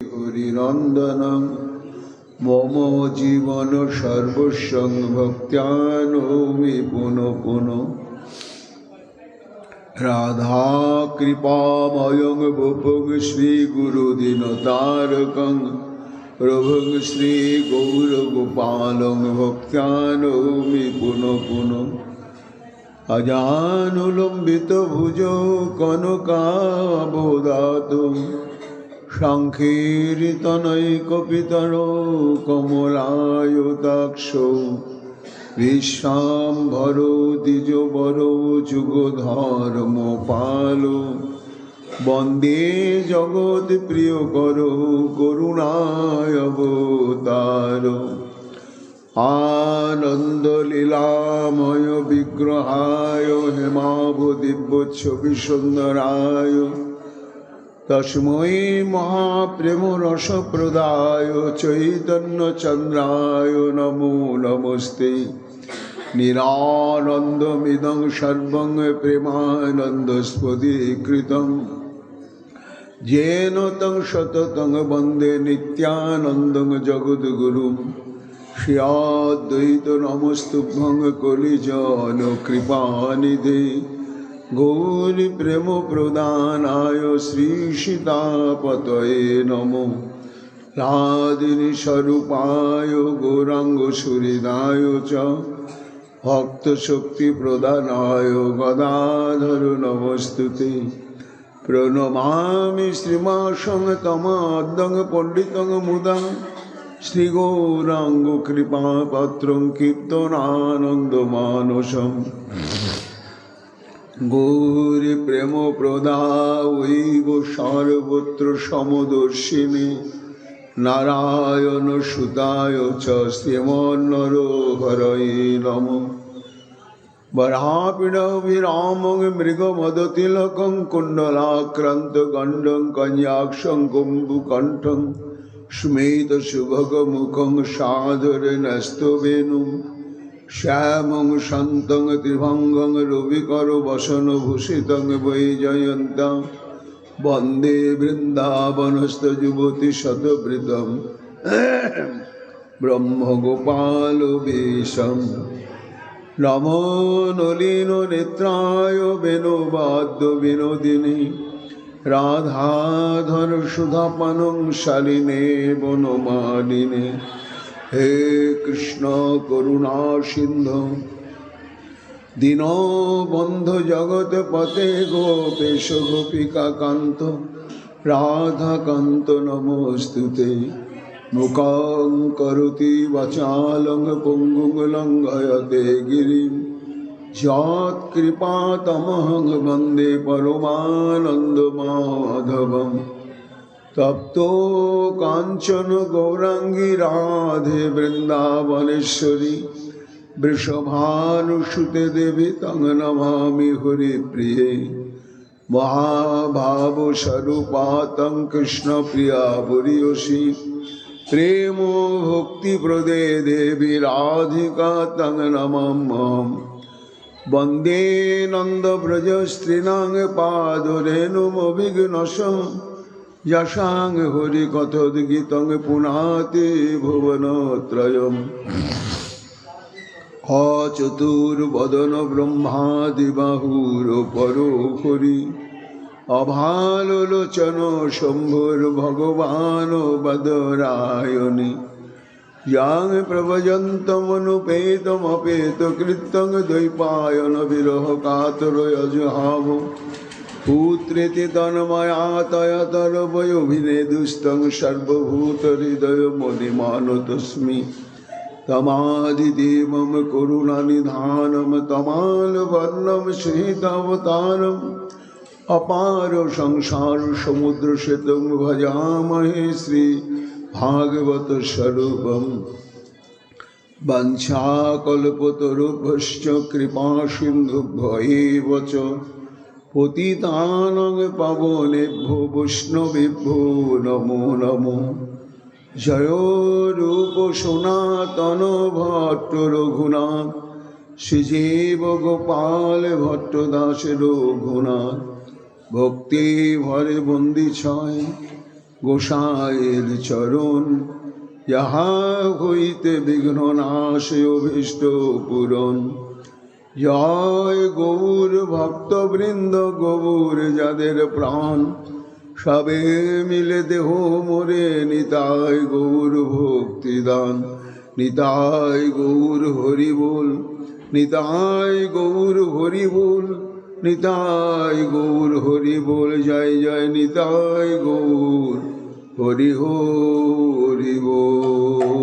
হরিনন্দনম। মম জীবন সর্বস্বং ভক্ত্যানোমি পুনঃ পুনঃ। রাধা কৃপাময়ং ভুপং শ্রীগুরুদিনতারকং। প্রভুং শ্রীগৌরগোপালং ভক্ত্যানোমি পুনঃ পুনঃ। অজানুলম্বিত ভুজ কনকাবোদাত সাংখ্যীর্তনৈকপিতর কমলায়তাক্ষ বিশ্বাম্ভর দ্বিজবর যুগধর্ম পাল বন্দে জগৎ প্রিয় কর করুণায় অবতার আনন্দ লীলাময় বিগ্রহায় হেমাভ দিব্য ছবি সুন্দরায় তস্মৈ মহাপ্রেম রসপ্রদায় চৈতন্য চন্দ্রায় নমো নমস্তে। নিরানন্দমিদং সর্বং প্রেমানন্দ স্ফুটীকৃতম যেন তং শততং বন্দে নিত্যানন্দং জগদ্গুরুম। শ্রিয়াদ্বৈত নমস্তুভ্যং কলিজন কৃপানিধে গৌরী প্রেম প্রদানায় শ্রী সীতাপতয়ে নম। রাধিনী স্বরূপায় গৌরাঙ্গ সুহৃদায় চ। ভক্ত শক্তি প্রদানায় গদাধর নমস্তুতে। প্রণমামি শ্রীমাসং পণ্ডিতং মুদং। শ্রীগৌরাঙ্গ কৃপাপাত্রং কীর্তনানন্দমানসম গৌরী প্রেম প্রদায়ৈব সর্বত্র সমদর্শিনী। নারায়ণ সুতায় চ শ্রীমন্নর হরয়ে নম। বরাপিণভিরামং মৃগমদতিলকং কুণ্ডলাক্রান্ত গণ্ডং কন্যাক্ষং কুম্ভুকণ্ঠং স্মেত সুভগমুখং সাধরে ন্যস্তবেণু শ্যামং শান্তং ত্রিভঙ্গং রবিকর বসন ভূষিতং বৈজয়ন্তং। বন্দে বৃন্দাবনস্থ যুবতী শতবৃতম ব্রহ্মগোপাল বেশম নলিন নেত্রায় বেণুবাদ্য বিনোদিনী। রাধাধর সুধাপানং শালিনে বনমালিনে। হে কৃষ্ণ করুণা সিন্ধু দীনবন্ধু জগৎ পতে গোপেশ গোপিকা কান্ত, রাধাকান্ত নমস্তুতে। মুখং করতি বাচালং পঙ্গুং লঙ্ঘয়তে গিরিম যৎকৃপাতমহং বন্দে পরমানন্দ মাধবম। তপ্ত কাঞ্চন গৌরাঙ্গী রাধে বৃন্দাবনেশ্বরী, বৃষভানুসুতে দেবী তং নমামি হরি প্রিয়ে। মহাভাব স্বরূপা তং কৃষ্ণ প্রিয়া বরিয়সী প্রেম ভক্তি প্রদে দেবী রাধিকা তং নমাম্যহম বন্দে নন্দ ব্রজ স্ত্রীণাং পাদরেণুমভিঘ্নসম যশাং হরি কথোদ্গীতং পুনাতি ভুবনত্রয়ম অচতুর্বদন ব্রহ্মাদিবাহুর পরো হরি অভালোচন শম্ভুর ভগবান বদরায়ণী ইয়াং প্রভজন্তমনুপেতমপেত কৃত্যং দ্বৈপায়ন বিরহ কাতরয়জহাব পুত্রেতি তন্ময়াতয়তরবয়োভিনেদুস্তং সর্বভূত হৃদয় মণিমানতস্মি তমাদিদেবম করুণানিধানম তমালবর্ণম শ্রীতাবতারম অপার সংসার সমুদ্র সেতুং ভজামহে শ্রী ভাগবত স্বরূপম। বঞ্ছাকল্পতরুভশ্চ কৃপা সিন্ধুভ্য পতিতানং পাবনেভ্যো বৈষ্ণবেভ্যো নমো নমো। জয় রূপ সনাতন ভট্ট রঘুনাথ, শ্রীজীব গোপাল ভট্ট দাস রঘুনাথ। ভক্তি ভরে বন্দি ছয়, গোসাইয়ের চরণ, যাহা হইতে বিঘ্ন নাশে অভীষ্ট পূরণ। জয় গৌর ভক্তবৃন্দ গৌর যাদের প্রাণ। সবে মিলে দেহ মোরে, নিতাই গৌর ভক্তিদান নিতাই গৌর হরি বল, নিতাই গৌর হরি বল, নিতাই গৌর হরি বল, জয় জয়, নিতাই গৌর হরি হরি বল।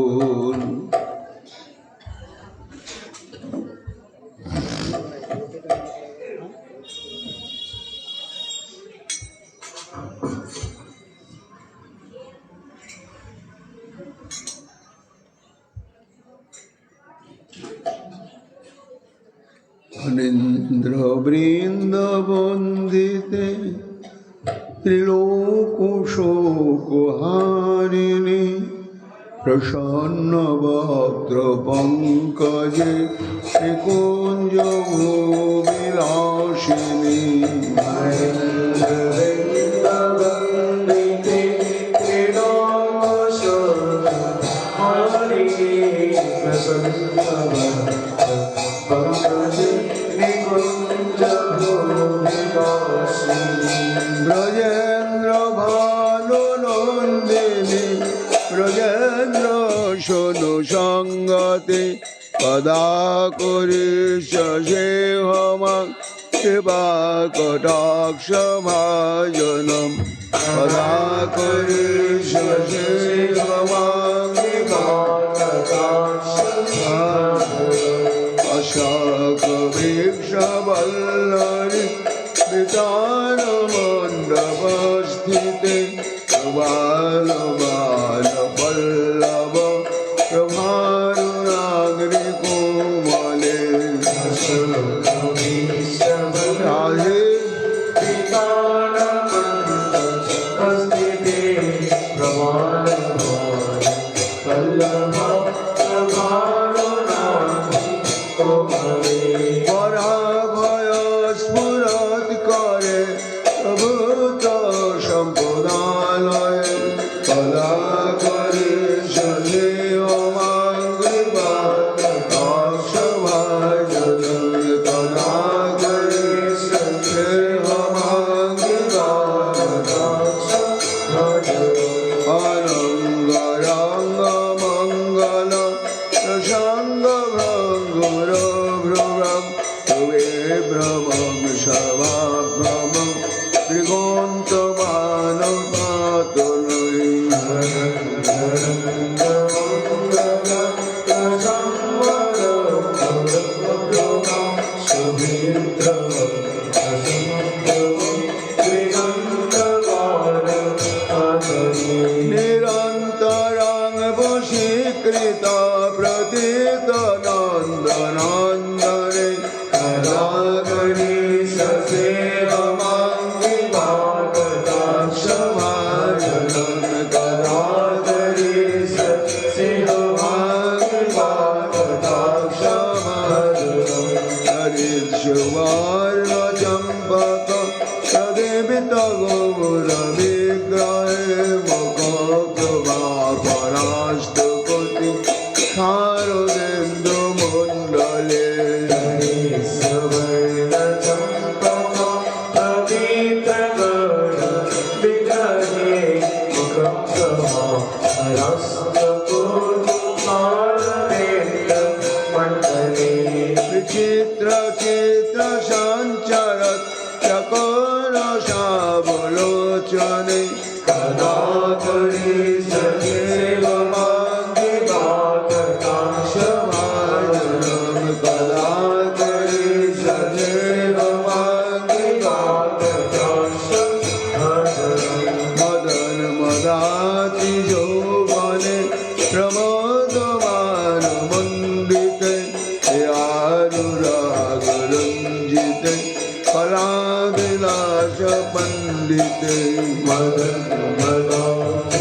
কদা করি সে হমা কৃপা কটাক্ষ ভাজনম কদা করি সে হমা কৃপা অশোক বৃক্ষবল্লরি বিতান মণ্ডপস্থিতে বাল বাল পল্লব প্রতীত নন্দ বিচিত্র চিত্র সঞ্চরত চকর সাবলোচনে পণ্ডিতে মদন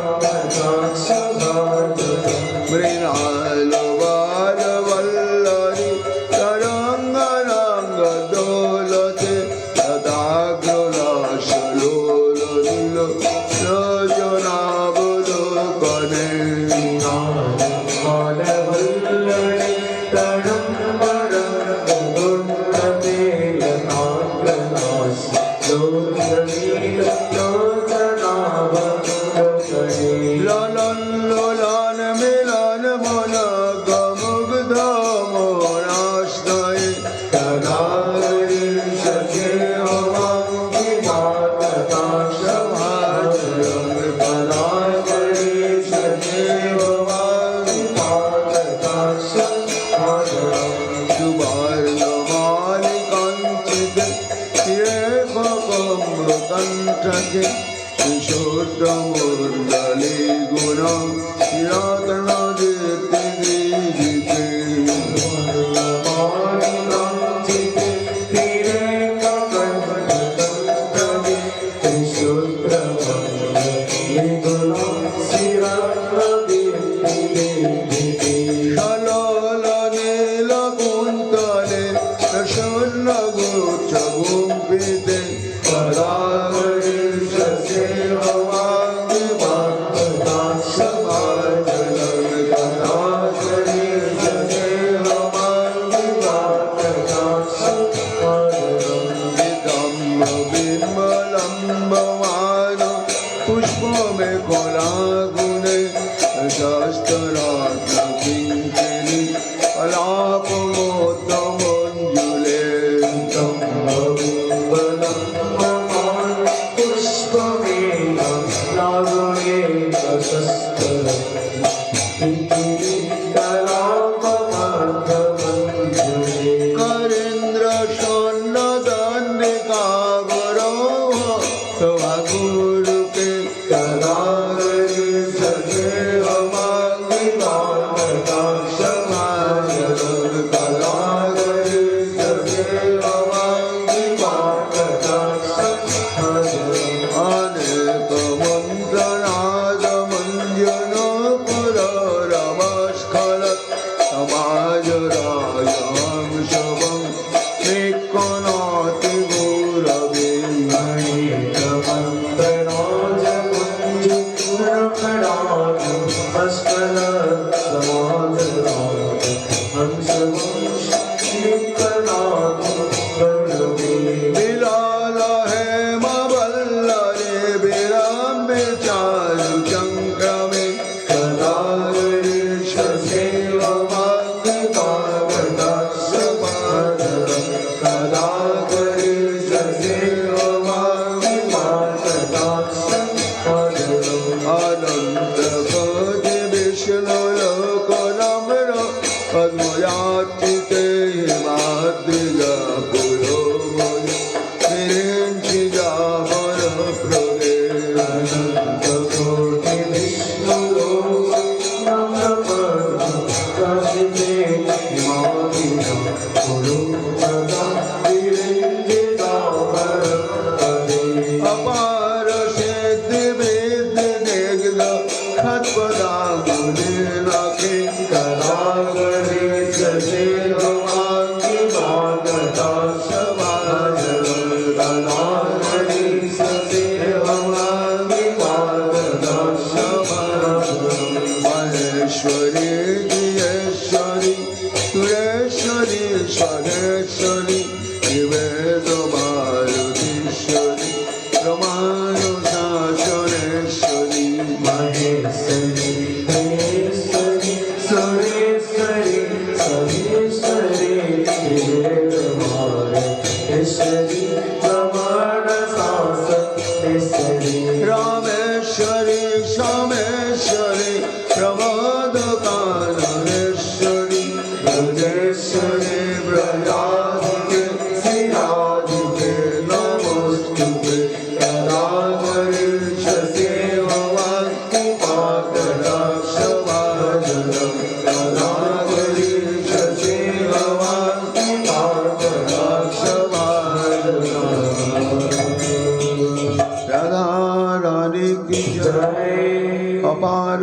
Oh, my God. প্রসন্ন গুচ্ছ গুম্পিতে পদাগরি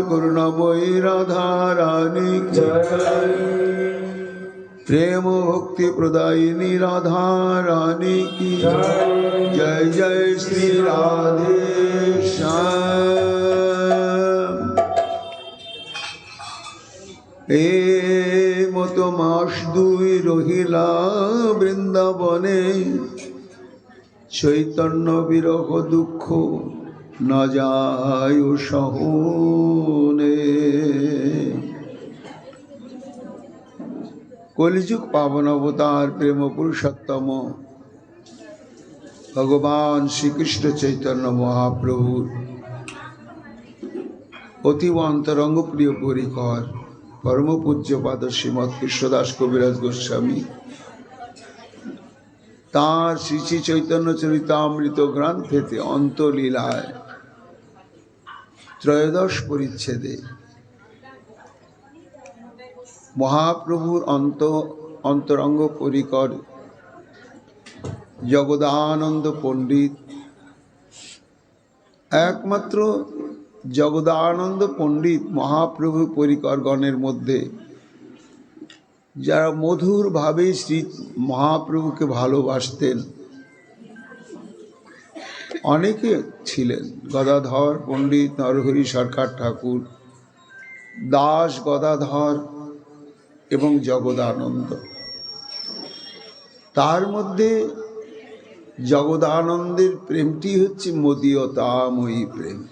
করুণাময়ী রাধা রানী। কি প্রেম ভক্তি প্রদায়িনী রাধা রানী কি। জয় জয় শ্রী রাধে এ মতো মাস দুই রহিলা বৃন্দাবনে। চৈতন্য বিরহ দুঃখ না সহনে কলিযুগ পাবন অবতার প্রেম পুরুষোত্তম। ভগবান শ্রীকৃষ্ণ চৈতন্য মহাপ্রভুর অতীব অন্তরঙ্গ প্রিয় পরিকর পরম পূজ্যপাদ শ্রীমৎ কৃষ্ণদাস কবিরাজ গোস্বামী। তাঁর শ্রী চৈতন্য চরিতামৃত গ্রন্থেতে অন্তলীলায় ত্রয়োদশ পরিচ্ছেদে। মহাপ্রভুর অন্ত, অন্তরঙ্গ পরিকর, জগদানন্দ পণ্ডিত, একমাত্র জগদানন্দ পণ্ডিত মহাপ্রভু পরিকরগণের মধ্যে, যারা মধুরভাবে শ্রী মহাপ্রভুকে ভালোবাসতেন অনেকে ছিলেন, গদাধর, পণ্ডিত নরহরি সরকার ঠাকুর, দাস গদাধর এবং জগদানন্দ। তার মধ্যে জগদানন্দের প্রেমটি হচ্ছে মদীয়তাময়ী প্রেম।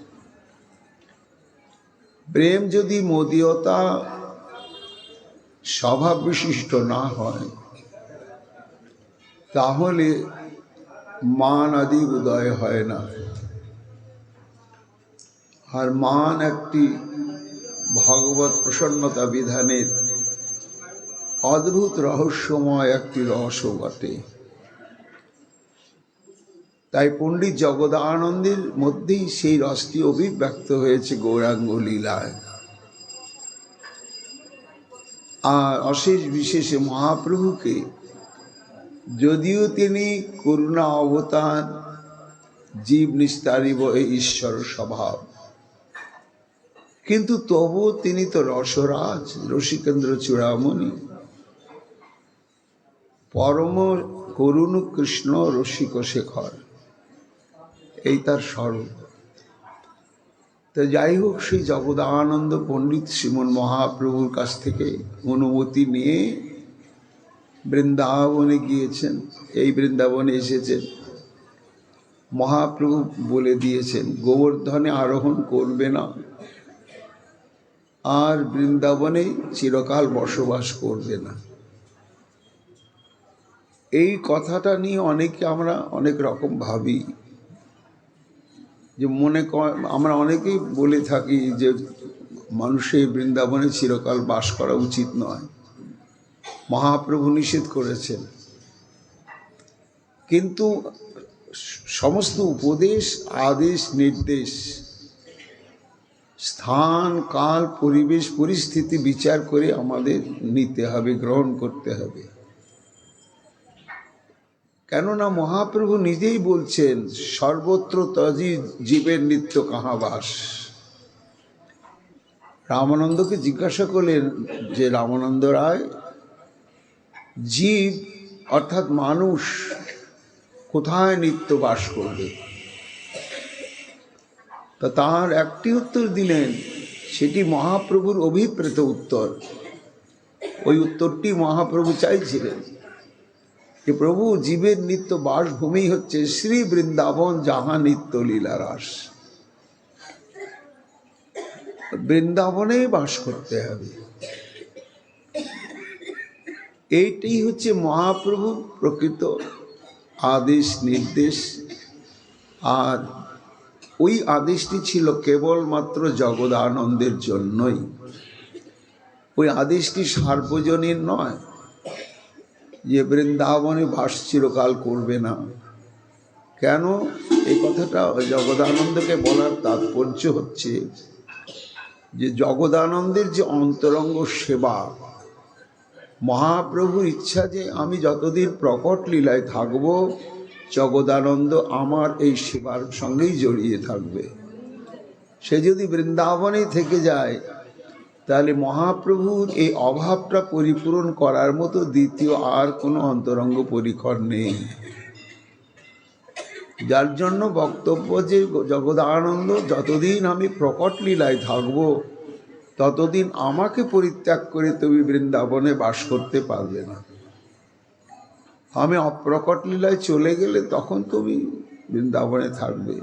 প্রেম যদি মদীয়তা স্বভাব বিশিষ্ট না হয়, তাহলে মান আদি উদয় হয় না। আর মান একটি ভগবত প্রসন্নতা বিধানের অদ্ভুত রহস্যময় একটি রহস্য বটে। তাই পণ্ডিত জগদানন্দের মধ্যেই সেই রসটি অভিব্যক্ত হয়েছে গৌরাঙ্গ লীলায়। আর অশেষ বিশেষে মহাপ্রভুকে যদিও তিনি করুণা অবতার, জীব নিস্তারিব এই ঈশ্বর স্বভাব। কিন্তু তবু তিনি তো রসরাজ, রসিকেন্দ্র চূড়ামণি। পরম করুণ কৃষ্ণ রসিক শেখর, এই তার স্বরূপ। তো যাই হোক, সেই জগদানন্দ পণ্ডিত শ্রীমন মহাপ্রভুর কাছ থেকে অনুমতি নিয়ে বৃন্দাবনে গিয়েছেন। এই বৃন্দাবনে এসেছেন। মহাপ্রভু বলে দিয়েছেন, গোবর্ধনে আরোহণ করবে না। আর বৃন্দাবনে চিরকাল বসবাস করবে না। এই কথাটা নিয়ে অনেকে আমরা অনেক রকম ভাবি। যে মনে আমরা অনেকেই বলে থাকি যে মানুষের বৃন্দাবনে চিরকাল বাস করা উচিত নয়। মহাপ্রভু নিষেধ করেছেন। কিন্তু সমস্ত উপদেশ, আদেশ, নির্দেশ, স্থান, কাল, পরিবেশ, পরিস্থিতি বিচার করে আমাদের নিতে হবে, গ্রহণ করতে হবে। কেননা মহাপ্রভু নিজেই বলছেন, সর্বত্র তজি জীবের নিত্য কাহাবাস রামানন্দকে জিজ্ঞাসা করলেন যে, রামানন্দ রায় জীব, অর্থাৎ মানুষ, কোথায় নিত্য বাস করবে? তা তার একটি উত্তর দিলেন, সেটি মহাপ্রভুর অভিপ্রেত উত্তর। ওই উত্তরটি মহাপ্রভু চাইছিলেন যে, প্রভু, জীবের নিত্য বাসভূমি হচ্ছে শ্রী বৃন্দাবন যাহা নিত্য লীলারাস বৃন্দাবনে বাস করতে হবে। এইটাই হচ্ছে মহাপ্রভু প্রকৃত আদেশ, নির্দেশ। আর ওই আদেশটি ছিল কেবলমাত্র জগদানন্দের জন্যই। ওই আদেশটি সার্বজনীন নয় যে বৃন্দাবনে বাস চিরকাল করবে না। কেন? এই কথাটা জগদানন্দকে বলার তাৎপর্য হচ্ছে যে জগদানন্দের যে অন্তরঙ্গ সেবা মহাপ্রভুর ইচ্ছা যে আমি যতদিন প্রকট লীলায় থাকব, জগদানন্দ আমার এই সেবার সঙ্গেই জড়িয়ে থাকবে। সে যদি বৃন্দাবনে থেকে যায়, তাহলে মহাপ্রভুর এই অভাবটা পরিপূরণ করার মতো দ্বিতীয় আর কোনো অন্তরঙ্গ পরিকর নেই। যার জন্য বক্তব্য যে জগদানন্দ, যতদিন আমি প্রকট লীলায় থাকব ততদিন আমাকে পরিত্যাগ করে তুমি বৃন্দাবনে বাস করতে পারবে না। আমি অপ্রকট লীলায় চলে গেলে তখন তুমি বৃন্দাবনে থাকবে।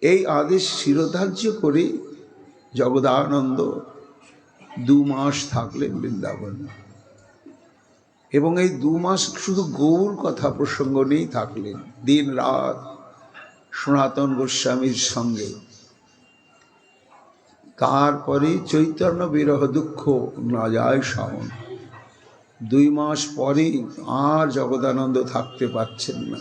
এই আদেশ শিরোধার্য করে জগদানন্দ দু মাস থাকলেন বৃন্দাবনে। এবং এই দু মাস শুধু গৌর কথা প্রসঙ্গ নিয়েই থাকলেন। দিন রাত সনাতন গোস্বামীর সঙ্গে। তারপরে চৈতন্য বিরহ দুঃখ না যায় শ্রাবণ। দুই মাস পরে আর জগদানন্দ থাকতে পারছেন না।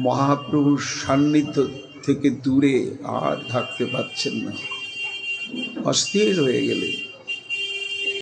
মহাপ্রভুর সান্নিধ্য থেকে দূরে আর থাকতে পারছেন না। অস্থির হয়ে গেলেন।